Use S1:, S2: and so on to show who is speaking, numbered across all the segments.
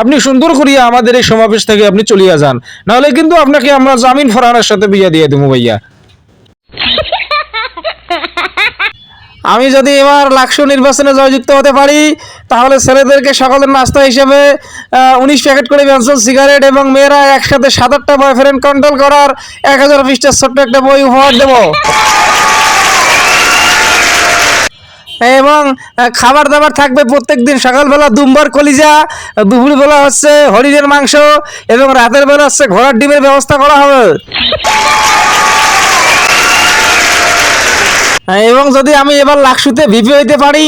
S1: আপনি সুন্দর করিয়া আমাদের এই সমাবেশ থেকে আপনি চলিয়া যান। নাহলে কিন্তু আপনাকে আমরা জামিন ফরহানের সাথে বিয়া দিয়ে দেবো ভাইয়া। আমি যদি এবার লাকসু নির্বাচনে জয়যুক্ত হতে পারি, তাহলে ছেলেদেরকে সকালের নাস্তা হিসেবে উনিশ প্যাকেট করে পেন্সিল সিগারেট এবং মেয়েরা একসাথে সাত আটটা বয়ফ্রেন্ড কন্ট্রোল করার এক হাজার পৃষ্ঠার ছোট্ট একটা বই উপহার দেবো। এবং খাবার দাবার থাকবে প্রত্যেক দিন সকালবেলা দুম্বার কলিজা, দুপুরবেলা হচ্ছে হরিণের মাংস এবং রাতের বেলা হচ্ছে ঘোড়ার ডিমের ব্যবস্থা করা হবে। এবং যদি আমি এবার লাকসুতে ভিপি হইতে পারি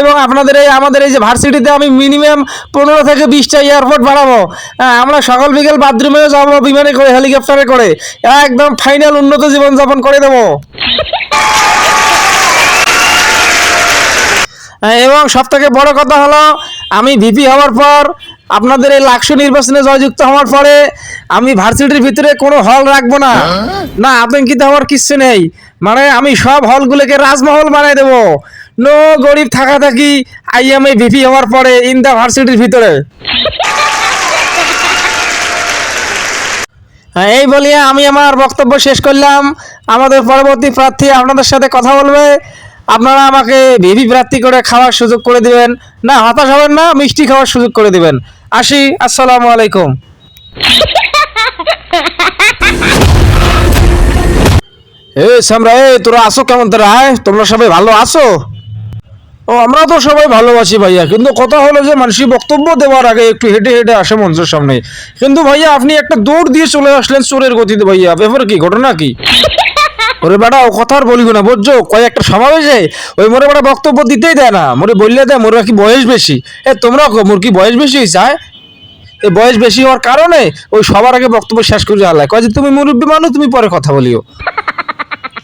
S1: এবং আপনাদের এই, আমাদের এই যে ভার্সিটিতে আমি মিনিমাম পনেরো থেকে বিশটা এয়ারপোর্ট বাড়াবো আমরা সকাল বিকেল বাথরুমেও যাব, বিমানে করে, হেলিকপ্টারে করে, একদম ফাইনাল উন্নত জীবনযাপন করে দেবো। এবং সব থেকে বড় কথা হলো আমি ভিপি হওয়ার পর আপনাদের এই লাকসু নির্বাচনে জয়যুক্ত হওয়ার পরে আমি ভার্সিটির ভিতরে কোনো হল রাখব না। না আতঙ্কিত হওয়ার কিচ্ছু নেই। মানে আমি সব হলগুলোকে রাজমহল বানাই দেবো। নো গরিব থাকা থাকি আই এম এই ভিপি হওয়ার পরে ইন দ্য ভার্সিটির ভিতরে। হ্যাঁ, এই বলিয়া আমি আমার বক্তব্য শেষ করলাম। আমাদের পরবর্তী প্রার্থী আপনাদের সাথে কথা বলবে। আপনারা আমাকে ভিভি প্রার্থী করে খাওয়ার সুযোগ করে দিবেন। না, হতাশ হবেন না, মিষ্টি খাওয়ার সুযোগ করে দিবেন। আসি, আসসালামু আলাইকুম। এ, সামরা, এ, তোরা আসো কেমন তোরা? আয়, তোমরা সবাই ভালো আছো? ও, আমরা তো সবাই ভালোবাসি ভাইয়া, কিন্তু কথা হলো যে মানুষই বক্তব্য দেওয়ার আগে একটু হেঁটে হেঁটে আসে মঞ্চের সামনে। কিন্তু ভাইয়া, আপনি একটা দৌড় দিয়ে চলে আসলেন চোরের গতিতে ভাইয়া, ব্যাপার কি, ঘটনা কি? ওরে বেটা, ও কথা আর বলিব না, বুঝছ? কয়েকটা সমাবেশে ওই মোরে বেটা বক্তব্য দিতেই দেয় না। মোরে বললে দেয়, মোরে কি বয়স বেশি। এ, তোমরা মোর কি বয়স বেশি হয়েছে? এই বয়স বেশি হওয়ার কারণে ওই সবার আগে বক্তব্য শেষ করে আল্লাহ কয় যে, তুমি মুরব্বী মানুষ তুমি পরে কথা বলিও।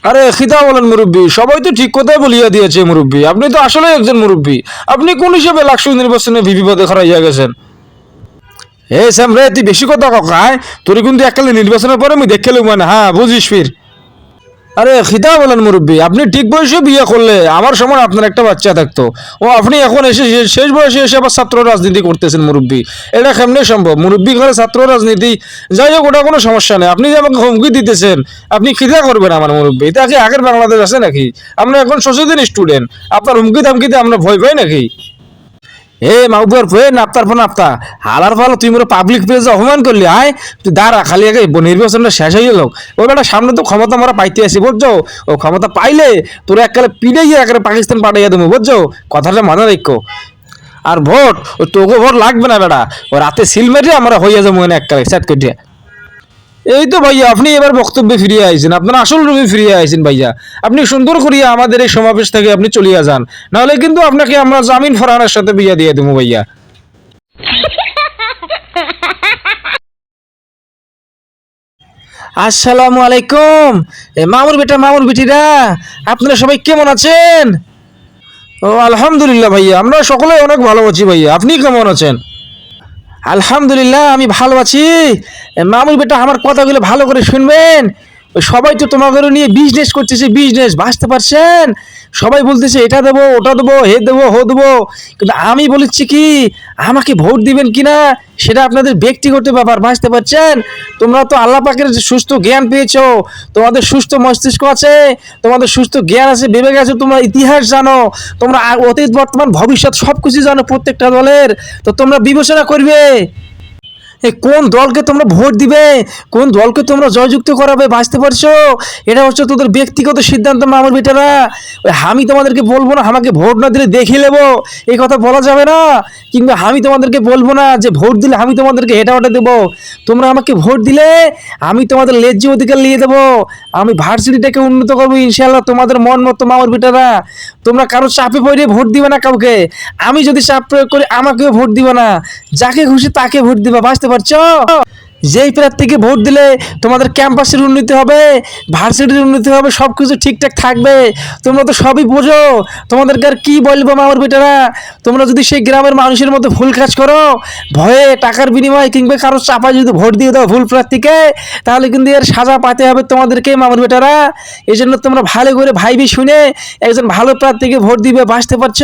S1: আরে, খিদা বলেন মুরব্বী, সবাই তো ঠিক কথাই বলিয়া দিয়েছে মুরব্বী। আপনি তো আসলে একজন মুরব্বী। আপনি কোন হিসেবে লাকসু নির্বাচনে ভিভি পদে খরাইয়া গেছেন? এ স্যাম রে, তুই বেশি কথা ককায় তোর কিন্তু এককালে নির্বাচনের পরে আমি দেখে লুম মানে হ্যাঁ বুঝিস ফির। আরে খিদা বলেন মুরব্বী, আপনি ঠিক বয়সে বিয়ে করলে আমার সময় আপনার একটা বাচ্চা থাকতো। ও আপনি এখন এসে শেষ বয়সে এসে আবার ছাত্র রাজনীতি করতেছেন মুরব্বী। এটা কেমনে সম্ভব? মুরব্বী ঘরে ছাত্র রাজনীতি, যাই হোক, ওটা কোনো সমস্যা নেই। আপনি যে আমাকে হুমকি দিতেছেন, আপনি খিদা করবেন আমার মুরব্বী। এটা কি আগের বাংলাদেশ আছে নাকি? আমরা এখন সচেতন স্টুডেন্ট। আপনার হুমকি ধামকিতে আমরা ভয় পাই নাকি? এ মাউবুয়ার ভয়ে নাপ্তার পর নাপ্তা। হালার ভালো তুই মোর পাবলিক প্লেস অপমান করলি আয় তুই দাঁড়া, খালি আগে নির্বাচনটা শেষ হয়ে গেল। ওই বেটা সামনে তো ক্ষমতা আমরা পাইতে আসি বুঝছ ও ক্ষমতা পাইলে তোর এককালে পিড়ে গিয়ে একবারে পাকিস্তান পাঠাইয়া দেবো বুঝছ কথাটা মজা রেখো আর ভোট ও তোকে ভোট লাগবে না, বেটা। ও রাতে সিল মেরে আমরা হইয়া যাব এককালে স্যাট কটিয়া এই তো ভাইয়া, আপনি এবার বক্তব্যে ফিরিয়ে আইছেন। আপনার আসল রূপে ফিরিয়ে আইছেন ভাইয়া। আপনি সুন্দর করিয়া আমাদের এই সমাবেশ থেকে আপনি চলিয়া যান। নাহলে কিন্তু আপনাকে আমরা জামিন ফরহানের সাথে বিয়া দিয়ে দেবো ভাইয়া। আসসালামু আলাইকুম। এ মামুর বেটা, মামুর বেটিরা, আপনারা সবাই কেমন আছেন? ও, আলহামদুলিল্লাহ ভাইয়া, আমরা সকলে অনেক ভালো আছি ভাইয়া। আপনি কেমন আছেন? আলহামদুলিল্লাহ আমি ভালো আছি। মামুল বেটা আমার কথাগুলো ভালো করে শুনবেন? সবাই তো তোমাকে নিয়ে বিজনেস করতেছে বিজনেস বাঁচতে পারছেন? সবাই বলতেছে, এটা দেবো, ওটা দেবো হে দেবো, হো দেবো। কিন্তু আমি বলেছি কি, আমাকে ভোট দিবেন কিনা, সেটা আপনাদের ব্যক্তিগত ব্যাপার, বাঁচতে পারছেন? তোমরা তো আল্লাহ পাকের সুস্থ জ্ঞান পেয়েছ, তোমাদের সুস্থ মস্তিষ্ক আছে, তোমাদের সুস্থ জ্ঞান আছে, বিবেক আছে, তোমরা ইতিহাস জানো, তোমরা অতীত, বর্তমান, ভবিষ্যৎ সব কিছু জানো প্রত্যেকটা দলের। তো তোমরা বিবেচনা করবে। কোন দলকে তোমরা ভোট দিবে? কোন দলকে তোমরা জয়যুক্ত করাবে? বাঁচতে পারছ? এটা হচ্ছে তোদের ব্যক্তিগত সিদ্ধান্ত আমার বেটারা। আমি তোমাদেরকে বলব না, আমাকে ভোট না দিলে দেখে নেব। এই কথা বলা যাবে না। কিংবা আমি তোমাদেরকে বলব না যে ভোট দিলে আমি তোমাদেরকে হেঁটে ওটা দেবো। তোমরা আমাকে ভোট দিলে আমি তোমাদের লেজ্জ অধিকার নিয়ে দেবো। আমি ভার্সিটিটাকে উন্নত করব ইনশাল্লাহ তোমাদের মন মতো মামার বেটারা। তোমরা কারও চাপে পড়ে ভোট দিবে না কাউকে। আমি যদি চাপ প্রয়োগ করি, আমাকেও ভোট দিবে না। যাকে খুশি তাকে ভোট দিবা বুঝতে পারছ? যেই প্রার্থীকে ভোট দিলে তোমাদের ক্যাম্পাসের উন্নতি হবে ভার্সিটির উন্নতি হবে সব কিছু ঠিকঠাক থাকবে। তোমরা তো সবই বোঝো। তোমাদেরকে আর কি বলব, মামার বেটারা? তোমরা যদি সেই গ্রামের মানুষের মতো ভুল কাজ করো, ভয়ে, টাকার বিনিময়ে কিংবা কারও চাপায় যদি ভোট দিয়ে দাও ভুল প্রার্থীকে, তাহলে কিন্তু এর সাজা পাতে হবে তোমাদেরকে, মামার বেটারা। এই জন্য তোমরা ভালো করে ভাইবি শুনে একজন ভালো প্রার্থীকে ভোট দিবে, বাঁচতে পারছ?